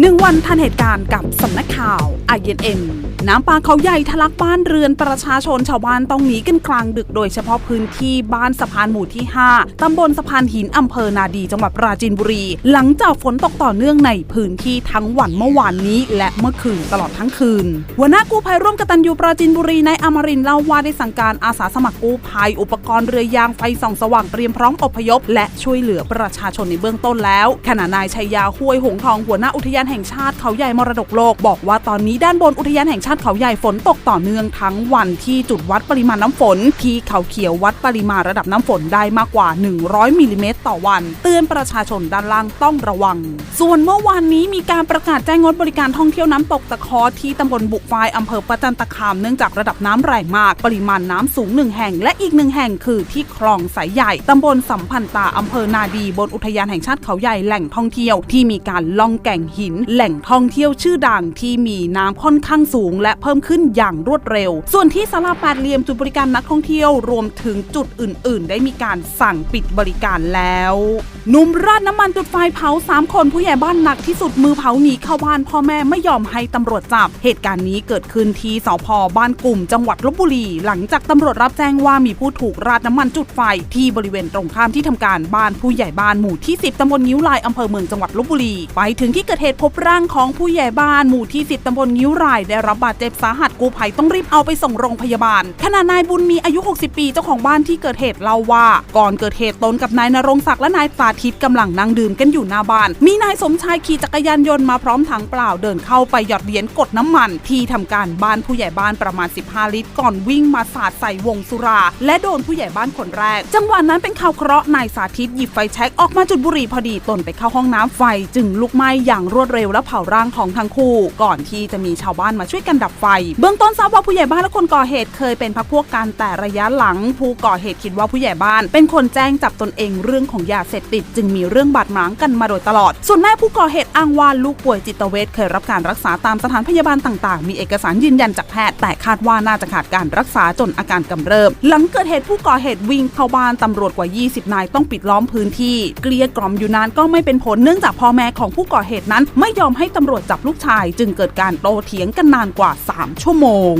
หนึ่งวันทันเหตุการณ์กับสำนักข่าว INN น้ำป่าเขาใหญ่ทะลักบ้านเรือนประชาชนชาวบ้านต้องหนีกันกลางดึกโดยเฉพาะพื้นที่บ้านสะพานหมู่ที่ 5 ตำบลสะพานหินอำเภอนาดีจังหวัดปราจีนบุรี หลังจากฝนตกต่อเนื่องในพื้นที่ทั้งวันเมื่อวานนี้ และเมื่อคืนตลอดทั้งคืนหัวหน้ากู้ภัยร่วมกตัญญูปราจีนบุรีนายอมรินเล่าว่าได้สั่งการอาสาสมัครกู้ภัยอุปกรณ์เรือยางไฟส่องสว่างเตรียมพร้อมอพยพ และช่วยเหลือประชาชนในเบื้องต้นแล้วขณะนายชัยยาห้วยหงทองหัวหน้าอุทยานแห่งชาติเขาใหญ่มรดกโลกบอกว่าตอนนี้ด้านบนอุทยานแห่งชาติเขาใหญ่ฝนตกต่อเนื่องทั้งวันที่จุดวัดปริมาณน้ำฝน ที่เขาเขียววัดปริมาณระดับน้ำฝนได้มากกว่า 100มิลลิเมตรต่อวัน เตือนประชาชนด้านล่างต้องระวัง ส่วนเมื่อวานนี้มีการประกาศแจ้งงดบริการท่องเที่ยวน้ำตกตะคอที่ตำบลบุกไฟอำเภอประจันตคามเนื่องจากระดับน้ำแรงมาก ปริมาณน้ำสูงหนึ่งแห่ง และอีกหนึ่งแห่งคือที่คลองสายใหญ่ตำบลสัมพันตาอำเภอนาดีบนอุทยานแห่งชาติเขาใหญ่แหล่งท่องเที่ยวที่มีการล่องแก่งหิน แหล่งท่องเที่ยวชื่อดังที่มีน้ำค่อนข้างสูงและเพิ่มขึ้นอย่างรวดเร็ว ส่วนที่สาราแปดเหลี่ยมจุดบริการนักท่องเที่ยวรวมถึงจุดอื่น ๆ ได้มีการสั่งปิดบริการแล้วหนุ่มราดน้ำมันจุดไฟเผาสามคนผู้ใหญ่บ้านหนักที่สุดมือเผาหนีเข้าบ้านพ่อแม่ไม่ยอมให้ตำรวจจับ เหตุการณ์นี้เกิดขึ้นที่สพบ้านกลุ่ม จังหวัดลบบุรี หลังจากตำรวจรับแจ้งว่ามีผู้ถูกราดน้ำมันจุดไฟ ที่บริเวณตรงข้ามที่ทำการบ้านผู้ใหญ่บ้านหมู่ที่ 10ตำบลนิ้วลายอำเภอเมืองจังหวัดลบบุรี ไปถึงที่เกิดเหตุพบร่างของผู้ใหญ่บ้านหมู่ที่ 10ตำบลนิ้วลายได้รับบาดเจ็บสาหัสกู้ภัยต้องรีบเอาไปส่งโรงพยาบาลขณะนายบุญมีอายุ 60 ปีเจ้าของบ้านที่เกิดเหตุเล่าว่า ก่อนเกิดเหตุตนกับนายนรงศักดิ์และนายสาธิตกำลังนั่งดื่มกันอยู่หน้าบ้าน มีนายสมชายขี่จักรยานยนต์มาพร้อมถังเปล่าเดินเข้าไปหยอดเหรียญกดน้ำมัน ที่ทำการบ้านผู้ใหญ่บ้านประมาณ 15 ลิตร ก่อนวิ่งมาสาดใส่วงสุรา และโดนผู้ใหญ่บ้านคนแรก จังหวะนั้นเป็นข่าวเคราะห์นายสาธิตหยิบไฟแช็กออกมาจุดบุหรี่พอดีตนไปเข้าห้องน้ำไฟ จึงลุกไหม้อย่างรวดเร็วและเผาร่างของทั้งคู่ ก่อนที่จะมีชาวบ้านมาช่วยกันดับไฟ เบื้องต้นทราบว่าผู้ใหญ่บ้านและคนก่อเหตุเคยเป็นพักพวกกันแต่ระยะหลัง ผู้ก่อเหตุคิดว่าผู้ใหญ่บ้าน เป็นคนแจ้งจับตนเองเรื่องของยาเสพติด จึงมีเรื่องบาดหมางกันมาโดยตลอด ส่วนแม่ผู้ก่อเหตุอ้างว่าลูกป่วยจิตเวชเคยรับการรักษาตามสถานพยาบาลต่างๆ มีเอกสารยืนยันจากแพทย์ แต่คาดว่าน่าจะขาดการรักษาจนอาการกำเริบ หลังเกิดเหตุผู้ก่อเหตุวิ่งเข้าบ้านตำรวจกว่า 20 นายต้องปิดล้อมพื้นที่ เกลี้ยกล่อมอยู่นานก็ไม่เป็นผลเนื่องจากพ่อแม่ของผู้ก่อเหตุนั้น ไม่ยอมให้ตำรวจจับลูกชาย จึงเกิดการโตเถียงกันนานกว่า3 ชั่วโมง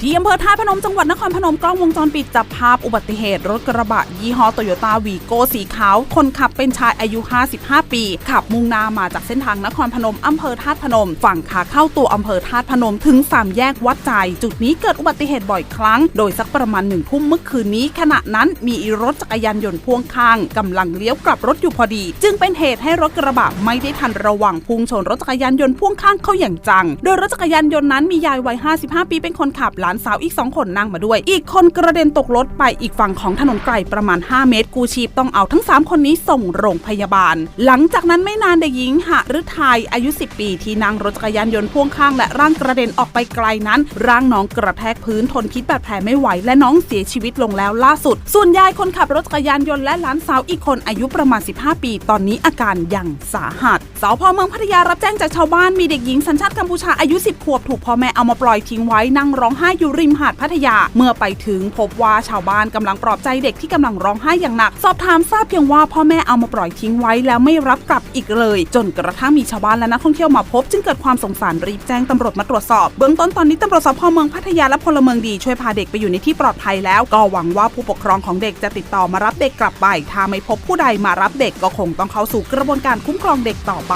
ที่อำเภอท่าพนมจังหวัดนครพนมกล้องวงจรปิดจับภาพอุบัติเหตุรถกระบะยี่ห้อโตโยต้าวีโก้สีขาว คนขับเป็นชายอายุ 55 ปี ขับมุ่งหน้ามาจากเส้นทางนครพนมอำเภอท่าตุพนม ฝั่งขาเข้าตัวอำเภอท่าตุพนมถึง3แยกวัดใจ จุดนี้เกิดอุบัติเหตุบ่อยครั้ง โดยสักประมาณหนึ่งทุ่มเมื่อคืนนี้ ขณะนั้นมีรถจักรยานยนต์พ่วงข้างกำลังเลี้ยวกลับรถอยู่พอดี จึงเป็นเหตุให้รถกระบะไม่ได้ทันระวังพุ่งชนรถจักรยานยนต์พ่วงข้างเข้าอย่างจัง โดยรถจักรยานยนต์นั้นมียายวัย 55 ปีเป็นคนขับ หลานสาวอีก 2 คนนั่งมาด้วย อีกคนกระเด็นตกรถไปอีกฝั่งของถนนไกลประมาณ 5 เมตร กู้ชีพต้องเอาทั้ง 3 คนนี้ส่งโรงพยาบาล หลังจากนั้นไม่นานเด็กหญิงหฤทัยอายุ 10 ปีที่นั่งรถจักรยานยนต์พ่วงข้างและร่างกระเด็นออกไปไกลนั้น ร่างน้องกระแทกพื้นทนพิษบาดแผลไม่ไหวและน้องเสียชีวิตลงแล้วล่าสุด ส่วนยายคนขับรถจักรยานยนต์และหลานสาวอีกคนอายุประมาณ 15 ปี ตอนนี้อาการยังสาหัสสพเมืองพัทยารับแจ้งจากชาวบ้านมีเด็กหญิงสัญชาติกัมพูชาอายุ 10 ขวบถูกพ่อแม่เอามาปล่อยทิ้งไว้นั่งร้องไห้อยู่ริมหาดพัทยา เมื่อไปถึงพบว่าชาวบ้านกำลังปลอบใจเด็กที่กำลังร้องไห้อย่างหนัก สอบถามทราบเพียงว่าพ่อแม่เอามาปล่อยทิ้งไว้แล้วไม่รับกลับอีกเลย จนกระทั่งมีชาวบ้านและนักท่องเที่ยวมาพบ จึงเกิดความสงสารรีบแจ้งตำรวจมาตรวจสอบเบื้องต้นตอนนี้ตำรวจสพเมืองพัทยาและพลเมืองดีช่วยพาเด็กไปอยู่ในที่ปลอดภัยแล้ว ก็หวังว่าผู้ปกครองของเด็กจะติดต่อมารับเด็กกลับไปถ้าไม่พบผู้ใดมารับเด็กก็คงต้องเข้าสู่กระบวนการคุ้มครองเด็กต่อไป